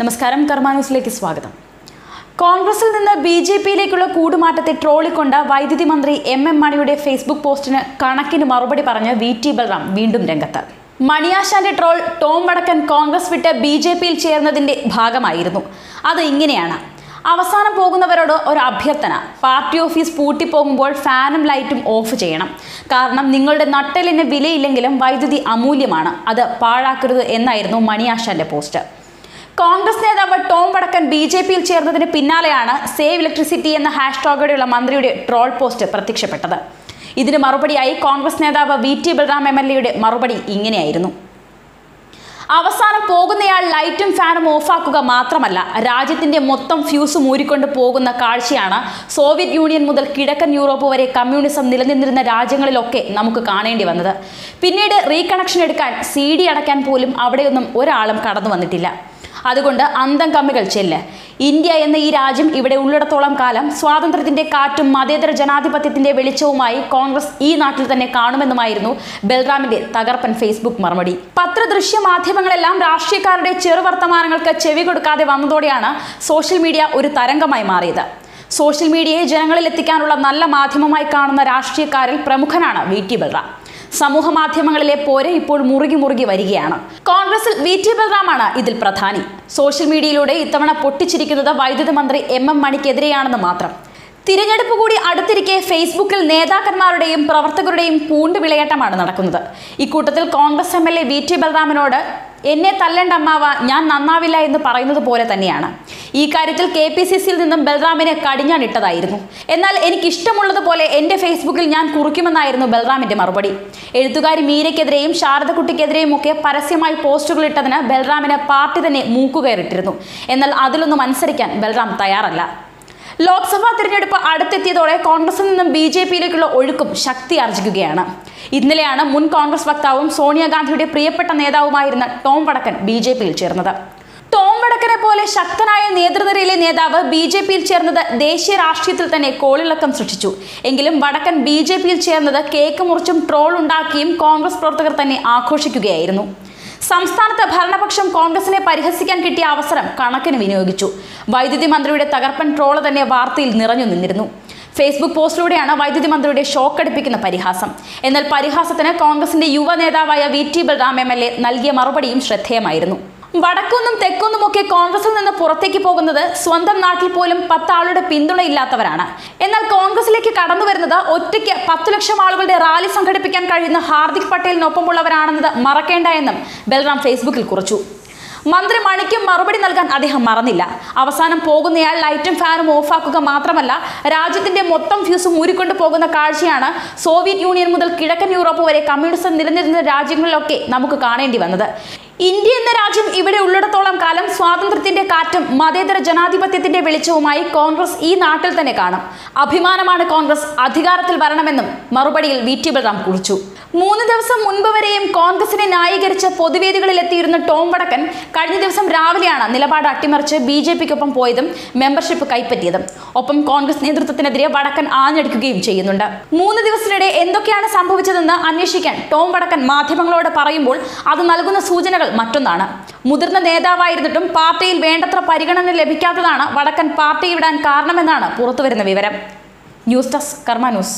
നമസ്കാരം കർമ്മ ന്യൂസിലേക്ക് സ്വാഗതം. കോൺഗ്രസിൽ നിന്ന് ബി ജെ പിയിലേക്കുള്ള കൂടുമാറ്റത്തെ ട്രോളിക്കൊണ്ട് വൈദ്യുതി മന്ത്രി എം എം മണിയുടെ ഫേസ്ബുക്ക് പോസ്റ്റിന് കണക്കിന് മറുപടി പറഞ്ഞ് വി ടി ബൽറാം വീണ്ടും രംഗത്ത്. മണിയാശാന്റെ ട്രോൾ ടോം വടക്കൻ കോൺഗ്രസ് വിട്ട് ബി ജെ പിയിൽ ചേർന്നതിന്റെ ഭാഗമായിരുന്നു. അത് ഇങ്ങനെയാണ്. അവസാനം പോകുന്നവരോട് ഒരു അഭ്യർത്ഥന. പാർട്ടി ഓഫീസ് പൂട്ടിപ്പോകുമ്പോൾ ഫാനും ലൈറ്റും ഓഫ് ചെയ്യണം. കാരണം നിങ്ങളുടെ നട്ടലിന് വിലയില്ലെങ്കിലും വൈദ്യുതി അമൂല്യമാണ്. അത് പാഴാക്കരുത് എന്നായിരുന്നു മണിയാശാന്റെ പോസ്റ്റ്. കോൺഗ്രസ് നേതാവ് ടോം വടക്കൻ ബി ജെ പിയിൽ ചേർന്നതിന് പിന്നാലെയാണ് സേവ് ഇലക്ട്രിസിറ്റി എന്ന ഹാഷ്ടാഗോടെയുള്ള മന്ത്രിയുടെ ട്രോൾ പോസ്റ്റ് പ്രത്യക്ഷപ്പെട്ടത്. ഇതിന് മറുപടിയായി കോൺഗ്രസ് നേതാവ് V T Balram M L എയുടെ മറുപടി ഇങ്ങനെയായിരുന്നു. അവസാനം പോകുന്നയാൾ ലൈറ്റും ഫാനും ഓഫാക്കുക മാത്രമല്ല രാജ്യത്തിന്റെ മൊത്തം ഫ്യൂസും ഊരിക്കൊണ്ട് പോകുന്ന കാഴ്ചയാണ് സോവിയറ്റ് യൂണിയൻ മുതൽ കിഴക്കൻ യൂറോപ്പ് വരെ കമ്മ്യൂണിസം നിലനിന്നിരുന്ന രാജ്യങ്ങളിലൊക്കെ നമുക്ക് കാണേണ്ടി വന്നത്. പിന്നീട് റീകണക്ഷൻ എടുക്കാൻ സി ഡി അടയ്ക്കാൻ പോലും അവിടെയൊന്നും ഒരാളും കടന്നു വന്നിട്ടില്ല. അതുകൊണ്ട് അന്തം കമ്മികൾ ചെല്ല്. ഇന്ത്യ എന്ന ഈ രാജ്യം ഇവിടെ ഉള്ളിടത്തോളം കാലം സ്വാതന്ത്ര്യത്തിന്റെ കാറ്റും മതേതര ജനാധിപത്യത്തിന്റെ വെളിച്ചവുമായി കോൺഗ്രസ് ഈ നാട്ടിൽ തന്നെ കാണുമെന്നുമായിരുന്നു ബൽറാമിന്റെ തകർപ്പൻ ഫേസ്ബുക്ക് മറുപടി. പത്രദൃശ്യ മാധ്യമങ്ങളെല്ലാം രാഷ്ട്രീയക്കാരുടെ ചെറുവർത്തമാനങ്ങൾക്ക് ചെവി കൊടുക്കാതെ വന്നതോടെയാണ് സോഷ്യൽ മീഡിയ ഒരു തരംഗമായി മാറിയത്. സോഷ്യൽ മീഡിയയെ ജനങ്ങളിൽ എത്തിക്കാനുള്ള നല്ല മാധ്യമമായി കാണുന്ന രാഷ്ട്രീയക്കാരിൽ പ്രമുഖനാണ് വി ടി ബൽറാം. സമൂഹ മാധ്യമങ്ങളിലെ പോരെ ഇപ്പോൾ മുറുകി മുറുകി വരികയാണ്. കോൺഗ്രസിൽ വി ടി ബൽറാമാണ് ഇതിൽ പ്രധാനി. സോഷ്യൽ മീഡിയയിലൂടെ ഇത്തവണ പൊട്ടിച്ചിരിക്കുന്നത് വൈദ്യുത മന്ത്രി എം എം മണിക്കെതിരെയാണെന്ന് മാത്രം. തിരഞ്ഞെടുപ്പ് കൂടി അടുത്തിരിക്കെ ഫേസ്ബുക്കിൽ നേതാക്കന്മാരുടെയും പ്രവർത്തകരുടെയും പൂണ്ട് വിളയാട്ടമാണ് നടക്കുന്നത്. ഇക്കൂട്ടത്തിൽ Congress M L A V T ബൽറാമിനോട് എന്നെ തല്ലണ്ട അമ്മാവ ഞാൻ നന്നാവില്ല എന്ന് പറയുന്നത് പോലെ തന്നെയാണ്. ഈ കാര്യത്തിൽ കെ പി സി സിയിൽ നിന്നും ബൽറാമിനെ കടിഞ്ഞാണിട്ടതായിരുന്നു എന്നാൽ എനിക്ക് ഇഷ്ടമുള്ളതുപോലെ എന്റെ ഫേസ്ബുക്കിൽ ഞാൻ കുറിക്കുമെന്നായിരുന്നു ബൽറാമിന്റെ മറുപടി. എഴുത്തുകാരി മീരയ്ക്കെതിരെയും ശാരദക്കുട്ടിക്കെതിരെയും ഒക്കെ പരസ്യമായി പോസ്റ്റുകൾ ഇട്ടതിന് ബൽറാമിന് പാർട്ടി തന്നെ മൂക്കുകയറിട്ടിരുന്നു. എന്നാൽ അതിലൊന്നും അനുസരിക്കാൻ ബൽറാം തയ്യാറല്ല. ലോക്സഭാ തിരഞ്ഞെടുപ്പ് അടുത്തെത്തിയതോടെ കോൺഗ്രസിൽ നിന്നും ബി ജെ പിയിലേക്കുള്ള ഒഴുക്കും ശക്തി ആർജിക്കുകയാണ്. ഇന്നലെയാണ് മുൻ കോൺഗ്രസ് വക്താവും സോണിയാഗാന്ധിയുടെ പ്രിയപ്പെട്ട നേതാവുമായിരുന്ന ടോം വടക്കൻ ബി ജെ പിയിൽ ചേർന്നത്. ടോം വടക്കനെ പോലെ ശക്തനായ നേതൃനിരയിലെ നേതാവ് ബി ജെ പിയിൽ ചേർന്നത് ദേശീയ രാഷ്ട്രീയത്തിൽ തന്നെ കോളിളക്കം സൃഷ്ടിച്ചു. എങ്കിലും വടക്കൻ ബി ജെ പിയിൽ ചേർന്നത് കേക്ക് മുറിച്ചും ട്രോൾ ഉണ്ടാക്കിയും കോൺഗ്രസ് പ്രവർത്തകർ തന്നെ ആഘോഷിക്കുകയായിരുന്നു. സംസ്ഥാനത്ത് ഭരണപക്ഷം കോൺഗ്രസിനെ പരിഹസിക്കാൻ കിട്ടിയ അവസരം കണക്കിന് വിനിയോഗിച്ചു. വൈദ്യുതി മന്ത്രിയുടെ തകർപ്പൻ ട്രോൾ തന്നെ വാർത്തയിൽ നിറഞ്ഞു നിന്നിരുന്നു. ഫേസ്ബുക്ക് പോസ്റ്റിലൂടെയാണ് വൈദ്യുതി മന്ത്രിയുടെ ഷോക്കടിപ്പിക്കുന്ന പരിഹാസം. എന്നാൽ പരിഹാസത്തിന് കോൺഗ്രസിന്റെ യുവ നേതാവായ V T Balram M L A നൽകിയ മറുപടിയും ശ്രദ്ധേയമായിരുന്നു. വടക്കുന്നും തെക്കുന്നുമൊക്കെ കോൺഗ്രസിൽ നിന്ന് പുറത്തേക്ക് പോകുന്നത് സ്വന്തം നാട്ടിൽ പോലും പത്താളുടെ പിന്തുണയില്ലാത്തവരാണ്. എന്നാൽ കോൺഗ്രസിലേക്ക് കടന്നു വരുന്നത് ഒറ്റയ്ക്ക് പത്തു ലക്ഷം ആളുകളുടെ റാലി സംഘടിപ്പിക്കാൻ കഴിയുന്ന ഹാർദിക് പട്ടേലിനൊപ്പമുള്ളവരാണെന്നത് മറക്കേണ്ട എന്നും ബൽറാം ഫേസ്ബുക്കിൽ കുറിച്ചു. മന്ത്രി മണിക്കും മറുപടി നൽകാൻ അദ്ദേഹം മറന്നില്ല. അവസാനം പോകുന്നയാൾ ലൈറ്റും ഫാനും ഓഫാക്കുക മാത്രമല്ല രാജ്യത്തിന്റെ മൊത്തം ഫ്യൂസും ഊരിക്കൊണ്ടു പോകുന്ന കാഴ്ചയാണ് സോവിയറ്റ് യൂണിയൻ മുതൽ കിഴക്കൻ യൂറോപ്പ് വരെ കമ്മ്യൂണിസം നിലനിരുന്ന രാജ്യങ്ങളിലൊക്കെ നമുക്ക് കാണേണ്ടി വന്നത്. ഇന്ത്യ എന്ന രാജ്യം ഇവിടെ ഉള്ളിടത്തോളം കാലം സ്വാതന്ത്ര്യത്തിന്റെ കാറ്റും മതേതര ജനാധിപത്യത്തിന്റെ വെളിച്ചവുമായി കോൺഗ്രസ് ഈ നാട്ടിൽ തന്നെ കാണും. അഭിമാനമാണ് കോൺഗ്രസ് അധികാരത്തിൽ വരണമെന്നും മറുപടിയിൽ വി ടി ബൽറാം കുറിച്ചു. മൂന്ന് ദിവസം മുൻപ് വരെയും കോൺഗ്രസിനെ ന്യായീകരിച്ച് പൊതുവേദികളിൽ എത്തിയിരുന്ന ടോം വടക്കൻ കഴിഞ്ഞ ദിവസം രാവിലെയാണ് നിലപാട് അട്ടിമറിച്ച് ബി ജെ പിക്കൊപ്പം പോയതും മെമ്പർഷിപ്പ് കൈപ്പറ്റിയതും. ഒപ്പം കോൺഗ്രസ് നേതൃത്വത്തിനെതിരെ വടക്കൻ ആഞ്ഞടിക്കുകയും ചെയ്യുന്നുണ്ട്. മൂന്ന് ദിവസത്തിനിടെ എന്തൊക്കെയാണ് സംഭവിച്ചതെന്ന് അന്വേഷിക്കാൻ ടോം വടക്കൻ മാധ്യമങ്ങളോട് പറയുമ്പോൾ അത് നൽകുന്ന സൂചനകൾ മറ്റൊന്നാണ്. മുതിർന്ന നേതാവായിരുന്നിട്ടും പാർട്ടിയിൽ വേണ്ടത്ര പരിഗണന ലഭിക്കാത്തതാണ് വടക്കൻ പാർട്ടി വിടാൻ കാരണമെന്നാണ് പുറത്തുവരുന്ന വിവരം. News desk Karma news.